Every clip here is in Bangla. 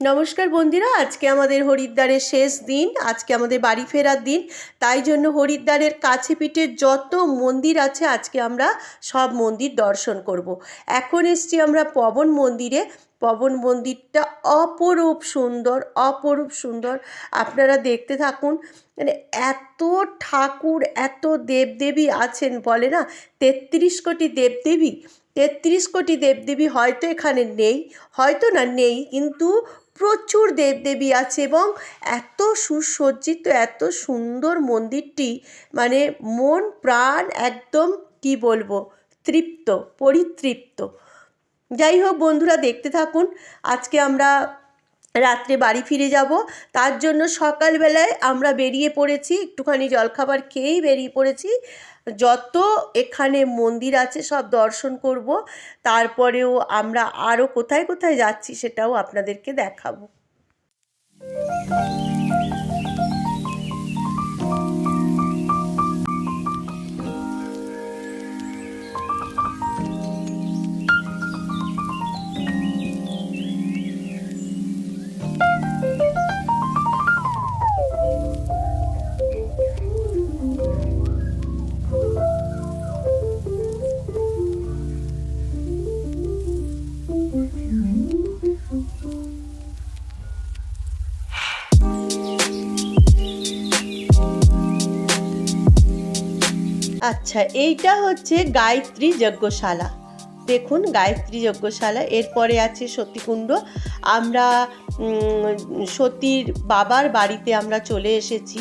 নমস্কার বন্ধুরা, আজকে আমাদের হরিদ্বারের শেষ দিন, আজকে আমাদের বাড়ি ফেরার দিন, তাই জন্য হরিদ্বারের কাছে পিঠে যত মন্দির আছে, আজকে আমরা সব মন্দির দর্শন করব। এখন এসছি আমরা পবন মন্দিরে। পবন মন্দিরটা অপরূপ সুন্দর অপরূপ সুন্দর। আপনারা দেখতে থাকুন মানে এত ঠাকুর, এত দেবদেবী আছেন, বলে না? তেত্রিশ কোটি দেবদেবী, তেত্রিশ কোটি দেবদেবী হয়তো এখানে নেই, হয়তো না নেই, কিন্তু প্রচুর দেবদেবী আছে এবং এত সুসজ্জিত, এত সুন্দর মন্দিরটি মানে মন, প্রাণ একদম কি বলব, তৃপ্ত, পরিতৃপ্ত। যাই হোক বন্ধুরা, দেখতে থাকুন। আজকে আমরা রাত্রে বাড়ি ফিরে যাব। তার জন্য সকালবেলায় আমরা বেরিয়ে পড়েছি, একটুখানি জলখাবার খেয়েই বেরিয়ে পড়েছি। যত এখানে মন্দির আছে, সব দর্শন করব। তারপরেও আমরা আরও কোথায় কোথায় যাচ্ছি সেটাও আপনাদেরকে দেখাবো। আচ্ছা এইটা হচ্ছে গায়ত্রী যজ্ঞশালা। দেখুন, গায়ত্রী যজ্ঞশালা, এরপরে আছে সতীকুণ্ড। আমরা সতীর বাবার বাড়িতে আমরা চলে এসেছি,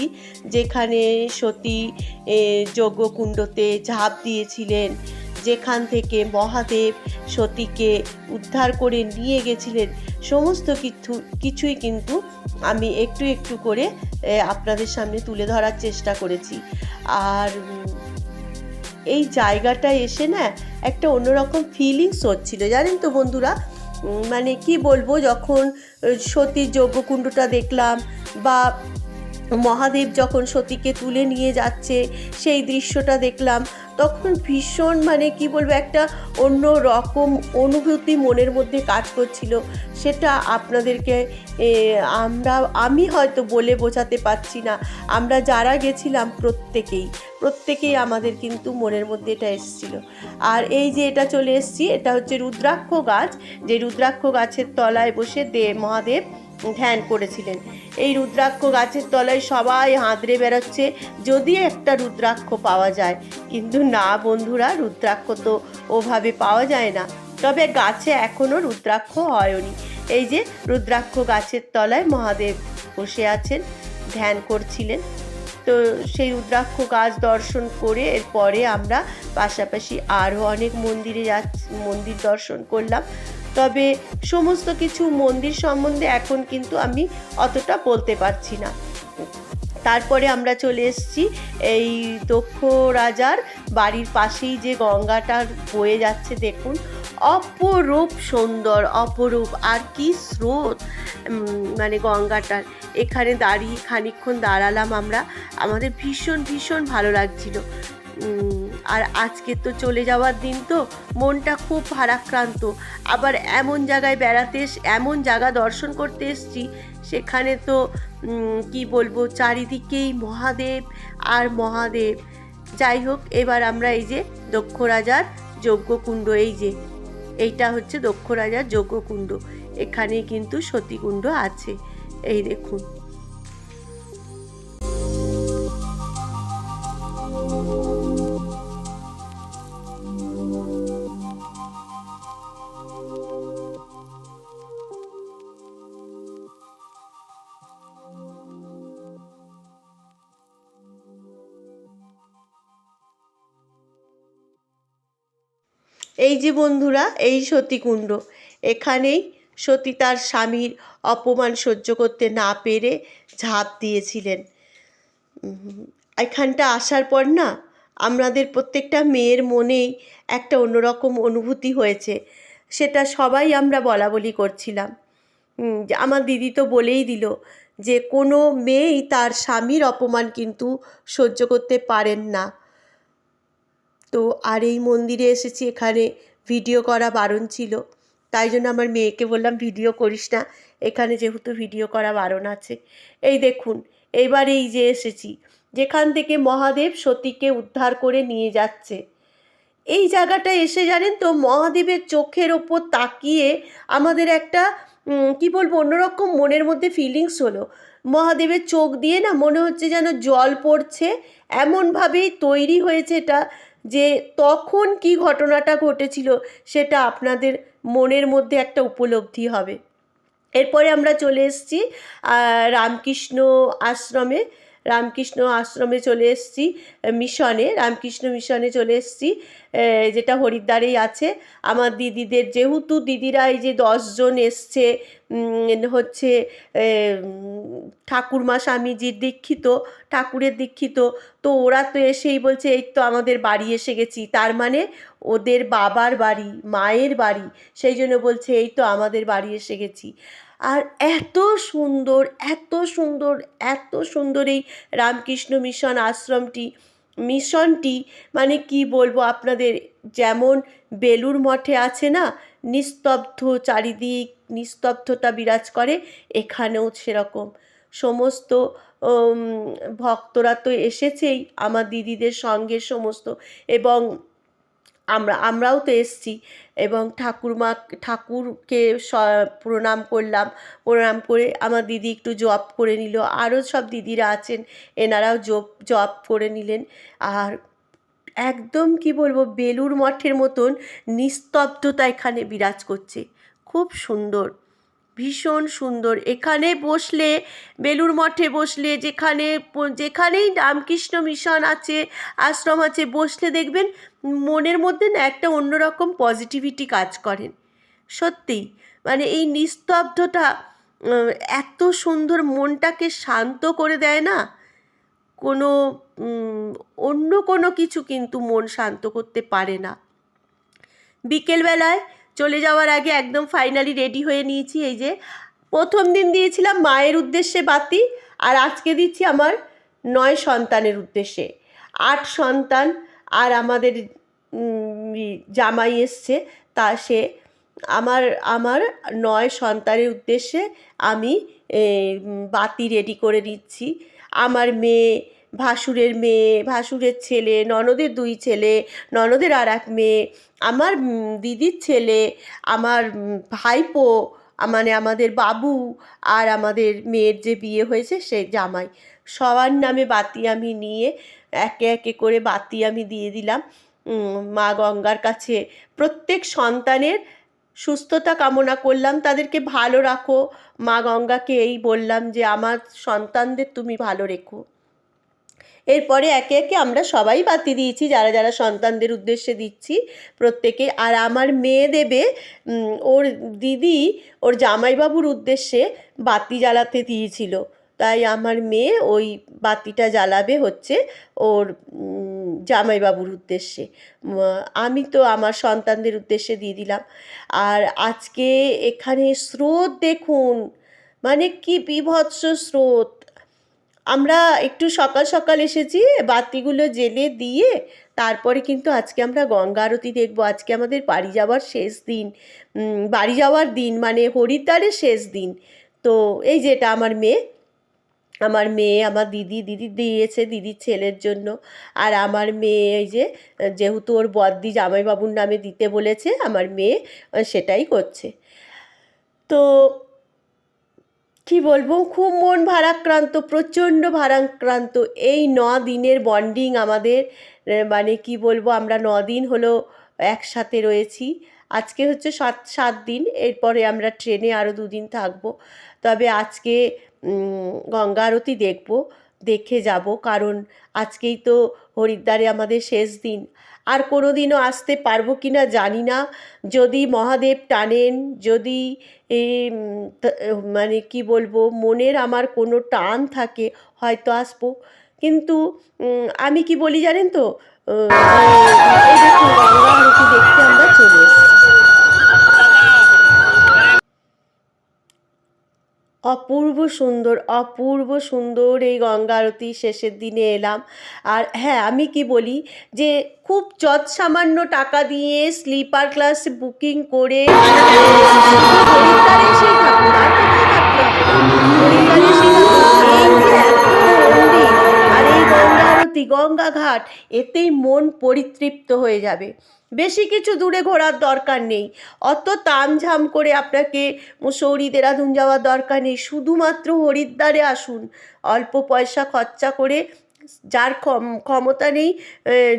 যেখানে সতী যজ্ঞকুণ্ডতে ঝাঁপ দিয়েছিলেন। যেখান থেকে মহাদেব সতীকে উদ্ধার করে নিয়ে গেছিলেন। সমস্ত কিছু, কিছুই কিন্তু আমি একটু একটু করে আপনাদের সামনে তুলে ধরার চেষ্টা করেছি। আর এই জায়গাটায় এসে না একটা অন্যরকম ফিলিংস হচ্ছিল। জানেন তো বন্ধুরা? মানে কি বলব, যখন সতীর যজ্ঞকুণ্ডটা দেখলাম বা মহাদেব যখন সতীকে তুলে নিয়ে যাচ্ছে, সেই দৃশ্যটা দেখলাম। তখন ভীষণ মানে কি বলব, একটা অন্য রকম অনুভূতি মনের মধ্যে কাজ করছিল। সেটা আপনাদেরকে আমরা, আমি হয়তো বলে বোঝাতে পারছি না। আমরা যারা গেছিলাম প্রত্যেকেই প্রত্যেকেই আমাদের কিন্তু মনের মধ্যে এটা এসেছিল। আর এই যে এটা চলে এসেছি, এটা হচ্ছে রুদ্রাক্ষ গাছ। যে রুদ্রাক্ষ গাছের তলায় বসে দে, মহাদেব ধ্যান করেছিলেন। এই রুদ্রাক্ষ গাছের তলায় সবাই হাঁদড়ে বেড়াচ্ছে, যদি একটা রুদ্রাক্ষ পাওয়া যায়। কিন্তু না বন্ধুরা, রুদ্রাক্ষ তো ওভাবে পাওয়া যায় না। তবে গাছে এখনও রুদ্রাক্ষ হয়নি। এই যে রুদ্রাক্ষ গাছের তলায় মহাদেব বসে আছেন, ধ্যান করছিলেন। তো সেই রুদ্রাক্ষ গাছ দর্শন করে এরপরে আমরা পাশাপাশি আরও অনেক মন্দিরে যাচ্ছি, মন্দির দর্শন করলাম। তবে সমস্ত কিছু মন্দির সম্বন্ধে এখন কিন্তু আমি অতটা বলতে পারছি না। তারপরে আমরা চলে এসেছি এই দক্ষ রাজার বাড়ির পাশেই যে গঙ্গাটা বয়ে যাচ্ছে, দেখুন। অপরূপ সুন্দর, অপরূপ। আর কি স্রোত মানে গঙ্গাটার। এখানে দাঁড়িয়ে খানিকক্ষণ দাঁড়ালাম আমরা। আমাদের ভীষণ ভীষণ ভালো লাগছিল। আর আজকে তো চলে যাওয়ার দিন তো, মনটা খুব ভারাক্রান্ত। আবার এমন জায়গায় বেড়াতে এমন জায়গা দর্শন করতে এসছি, সেখানে তো কি বলব, চারিদিকেই মহাদেব আর মহাদেব। যাই হোক, এবার আমরা এই যে দক্ষ রাজার যজ্ঞকুণ্ড, এই যে, এইটা হচ্ছে দক্ষ রাজার যজ্ঞকুণ্ড। এখানে কিন্তু সতীকুণ্ড আছে। এই দেখুন। এই যে বন্ধুরা, এই সতীকুণ্ড। এখানেই সতী তার স্বামীর অপমান সহ্য করতে না পেরে ঝাঁপ দিয়েছিলেন। এখানটা আসার পর না, আমাদের প্রত্যেকটা মেয়ের মনেই একটা অন্যরকম অনুভূতি হয়েছে। সেটা সবাই আমরা বলা বলি করছিলাম। আমার দিদি তো বলেই দিল যে কোনো মেয়েই তার স্বামীর অপমান কিন্তু সহ্য করতে পারেন না। তো আর এই মন্দিরে এসেছি, এখানে ভিডিও করা বারণ ছিল। তাই জন্য আমার মেয়েকে বললাম, ভিডিও করিস না। এখানে যেহেতু ভিডিও করা বারণ আছে। এই দেখুন এইবার এই যে এসেছি, যেখান থেকে মহাদেব সতীকে উদ্ধার করে নিয়ে যাচ্ছে। এই জায়গাটা এসে জানেন তো, মহাদেবের চোখের ওপর তাকিয়ে আমাদের একটা কি বলব, অন্যরকম মনের মধ্যে ফিলিংস হলো। মহাদেবের চোখ দিয়ে না মনে হচ্ছে যেন জল পড়ছে। এমনভাবেই তৈরি হয়েছে এটা। যে তখন কি ঘটনাটা ঘটেছিল সেটা আপনাদের মনের মধ্যে একটা উপলব্ধি হবে। এরপরে আমরা চলে এসেছি রামকৃষ্ণ আশ্রমে। রামকৃষ্ণ আশ্রমে চলে এসেছি মিশনে, রামকৃষ্ণ মিশনে চলে এসেছি যেটা হরিদ্বারেই আছে। আমার দিদিদের যেহেতু দিদিরা এই যে দশজন এসছে হচ্ছে ঠাকুরমা স্বামীজির দীক্ষিত, ঠাকুরের দীক্ষিত, তো ওরা তো এসেই বলছে, এই তো আমাদের বাড়ি এসে গেছি। তার মানে ওদের বাবার বাড়ি, মায়ের বাড়ি, সেই জন্য বলছে, এই তো আমাদের বাড়ি এসে গেছি। আর এত সুন্দর এত সুন্দর এত সুন্দর এই রামকৃষ্ণ মিশন আশ্রমটি, মিশনটি মানে কি বলব আপনাদের, যেমন বেলুর মঠে আছে না, নিস্তব্ধ চারিদিক, নিস্তব্ধতা বিরাজ করে, এখানেও সেরকম। সমস্ত ভক্তরা তো এসেছেই, আমার দিদিদের সঙ্গে সমস্ত, এবং আমরা, আমরাও তো এসছি। এবং ঠাকুরমা, ঠাকুরকে প্রণাম করলাম। প্রণাম করে আমার দিদি একটু জপ করে নিল। আরও সব দিদিরা আছেন, এনারাও জপ জপ করে নিলেন। আর একদম কি বলব বেলুর মঠের মতন নিস্তব্ধতা এখানে বিরাজ করছে। খুব সুন্দর। ভীষণ সুন্দর। এখানে বসলে বেলুর মঠে বসলে যেখানে যেখানেই রামকৃষ্ণ মিশন আছে আশ্রম আছে বসলে দেখবেন মনের মধ্যে না একটা অন্যরকম পজিটিভিটি কাজ করেন সত্যিই মানে এই নিস্তব্ধতা উম, এত সুন্দর মনটাকে শান্ত করে দেয় না কোনো অন্য কোনো কিছু কিন্তু মন শান্ত করতে পারে না। বিকেলবেলায় চলে যাওয়ার আগে একদম ফাইনালি রেডি হয়ে নিয়েছি। এই যে প্রথম দিন দিয়েছিলাম মায়ের উদ্দেশ্যে বাতি আর আজকে দিচ্ছি আমার নয় সন্তানের উদ্দেশ্যে। আট সন্তান আর আমাদের জামাই এসছে, তা সে আমার আমার নয় সন্তানের উদ্দেশ্যে আমি বাতি রেডি করে নিচ্ছি। আমার মেয়ে ভাসুরের মেয়ে, ভাসুরের ছেলে, ননদের দুই ছেলে, ননদের আর এক মেয়ে, আমার দিদির ছেলে, আমার ভাইপো মানে আমাদের বাবু আর আমাদের মেয়ের যে বিয়ে হয়েছে সে জামাই। সবার নামে বাতি আমি নিয়ে, একে একে করে বাতি আমি দিয়ে দিলাম। মা গঙ্গার কাছে প্রত্যেক সন্তানের সুস্থতা কামনা করলাম, তাদেরকে ভালো রাখো। মা গঙ্গাকে এই বললাম যে, আমার সন্তানদের তুমি ভালো রেখো। এরপরে একে একে আমরা সবাই বাতি দিয়েছি, যারা যারা সন্তানদের উদ্দেশ্যে দিচ্ছি, প্রত্যেকে। আর আমার মেয়ে দেবে ওর দিদি, ওর জামাইবাবুর উদ্দেশ্যে বাতি জ্বালাতে দিয়েছিল। তাই আমার মেয়ে ওই বাতিটা জ্বালাবে হচ্ছে ওর জামাইবাবুর উদ্দেশ্যে। আমি তো আমার সন্তানদের উদ্দেশ্যে দিয়ে দিলাম। আর আজকে এখানে স্রোত দেখুন মানে কি বিভৎস স্রোত। আমরা একটু সকাল সকাল এসেছি, বাতিগুলো জেলে দিয়ে তারপরে কিন্তু আজকে আমরা গঙ্গা আরতি দেখব। আজকে আমাদের বাড়ি যাওয়ার শেষ দিন বাড়ি যাওয়ার দিন মানে হরিদ্বারের শেষ দিন। তো এই যেটা আমার মেয়ে আমার মেয়ে, আমার দিদি দিদি দিয়েছে দিদির ছেলের জন্য। আর আমার মেয়ে এই যে, যেহেতু ওর বদ্দি জামাইবাবুর নামে দিতে বলেছে, আমার মেয়ে সেটাই করছে। তো কি বলব? খুব মন ভারাক্রান্ত, প্রচণ্ড ভারাক্রান্ত। এই ন দিনের বন্ডিং আমাদের মানে কি বলব, আমরা ন দিন হলো একসাথে রয়েছি। আজকে হচ্ছে সাত সাত দিন, এরপরে আমরা ট্রেনে আরও দুদিন থাকব। তবে আজকে গঙ্গা আরতি দেখব। দেখে যাব, কারণ আজকেই তো হরিদ্বারে আমাদের শেষ দিন। আর কোনো দিনও আসতে পারব কি না জানি না। যদি মহাদেব টানেন, যদি মানে কি বলব, মনের আমার কোনো টান থাকে, হয়তো আসব। কিন্তু আমি কি বলি জানেন তো? দেখতে আমরা চলে এসেছি। অপূর্ব সুন্দর অপূর্ব সুন্দর এই গঙ্গা আরতি শেষের দিনে এলাম। আর হ্যাঁ আমি কি বলি যে খুব যৎ সামান্য টাকা দিয়ে স্লিপার ক্লাস বুকিং করে থাকতে হবে গঙ্গা ঘাট এতেই মন পরিতৃপ্ত হয়ে যাবে। বেশি কিছু দূরে ঘোরার দরকার নেই। অত তামঝাম করে আপনাকে মুসৌরি, দেরাদুন যাওয়ার দরকার নেই। শুধুমাত্র হরিদ্বারে আসুন। অল্প পয়সা খরচা করে যার ক্ষম- ক্ষমতা নেই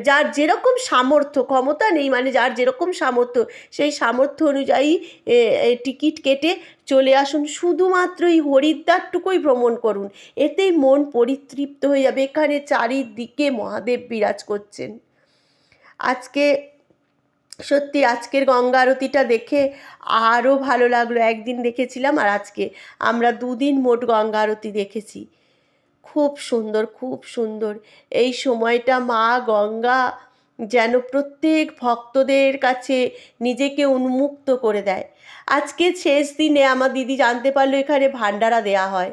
যার যেরকম সামর্থ্য, ক্ষমতা নেই মানে যার যেরকম সামর্থ্য, সেই সামর্থ্য অনুযায়ী টিকিট কেটে চলে আসুন। শুধুমাত্র এই হরিদ্বারটুকুই ভ্রমণ করুন। এতেই মন পরিতৃপ্ত হয়ে যাবে। এখানে চারিদিকে মহাদেব বিরাজ করছেন। আজকে, সত্যি আজকের গঙ্গা আরতিটা দেখে আরও ভালো লাগল। একদিন দেখেছিলাম আর আজকে। আমরা দুদিন মোট গঙ্গা আরতি দেখেছি। খুব সুন্দর খুব সুন্দর। এই সময়টা মা গঙ্গা যেন প্রত্যেক ভক্তদের কাছে নিজেকে উন্মুক্ত করে দেয়। আজকে শেষ দিনে আমার দিদি জানতে পারল এখানে ভান্ডারা দেয়া হয়।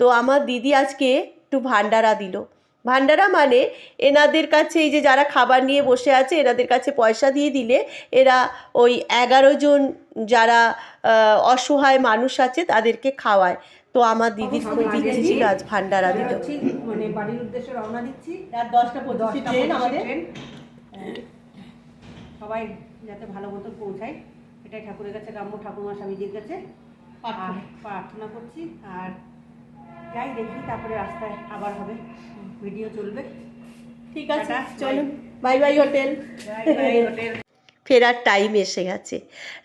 তো আমার দিদি আজকে একটু ভান্ডারা দিল। ভান্ডারা মানে এনাদের কাছে এই যে যারা খাবার নিয়ে বসে আছে, এনাদের কাছে পয়সা দিয়ে দিলে এরা ওই এগারো জন যারা অসহায় মানুষ আছে তাদেরকে খাওয়ায়। তো আমার দিদির খুব ইচ্ছে ছিল আজ ভান্ডারা দিল যাচ্ছি, মানে বাড়ির উদ্দেশ্যে রওনা দিচ্ছি। রাত দশটা দশটা ট্রেন আমাদের। সবাই যাতে ভালো মতো পৌঁছায়। এটাই ঠাকুরের কাছে কাম্য ঠাকুমা স্বামীজির কাছে। প্রার্থনা। করছি। আর যাই দেখি তারপরে রাস্তায় আবার হবে। ভিডিও চলবে। ঠিক আছে চলুন বাই। Bye hotel. হোটেল। ফেরার টাইম এসে গেছে।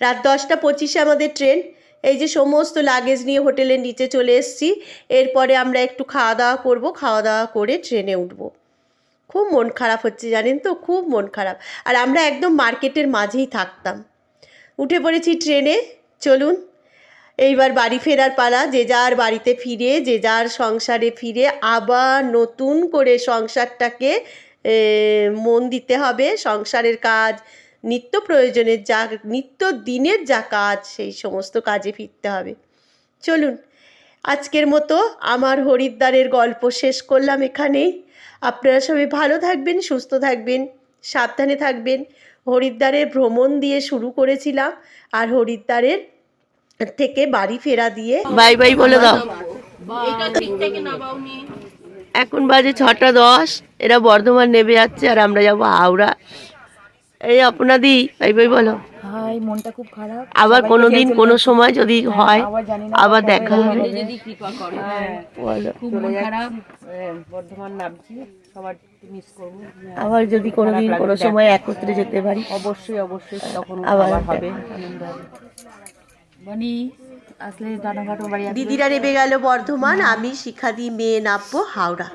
রাত দশটা পঁচিশে আমাদের ট্রেন। এই যে সমস্ত লাগেজ নিয়ে হোটেলের নিচে চলে এসেছি। এরপরে আমরা একটু খাওয়া দাওয়া করব, খাওয়া দাওয়া করে ট্রেনে উঠব। খুব মন খারাপ হচ্ছে জানেন তো, খুব মন খারাপ। আর আমরা একদম মার্কেটের মাঝেই থাকতাম। উঠে পড়েছি ট্রেনে চলুন। এইবার বাড়ি ফেরার পালা, যে যার বাড়িতে ফিরে, যে যার সংসারে ফিরে, আবার নতুন করে সংসারটাকে মন দিতে হবে। সংসারের কাজ নিত্য প্রয়োজনের যা নিত্য দিনের যা কাজ সেই সমস্ত কাজে ফিরতে হবে। চলুন আজকের মতো আমার হরিদ্বারের গল্প শেষ করলাম এখানেই। আপনারা সবাই ভালো থাকবেন সুস্থ থাকবেন সাবধানে থাকবেন। হরিদ্বারের ভ্রমণ দিয়ে শুরু করেছিলাম আর হরিদ্বারের থেকে বাড়ি ফেরা দিয়ে বাই বাই বলে দাও। এখন বাজে ছটা দশ এরা বর্ধমান নেমে যাচ্ছে আর আমরা যাব হাওড়া। এই আপনাদি বাই বাই বলো। হাই মনটা খুব খারাপ। আবার কোনোদিন কোনো সময় যদি হয় আবার না আবার দেখা হবে। হ্যাঁ, বলো। খুব মন খারাপ। হ্যাঁ, বর্ধমান নামছি সবার মিস করব। আবার যদি কোনোদিন কোনো সময় একত্রে যেতে পারি। অবশ্যই অবশ্যই তখন আবার হবে। আসলে রানাঘাট বাড়ি দিদিরা নেমে গেল বর্ধমান আমি শিখাদি মেয়ে নামবো হাওড়া।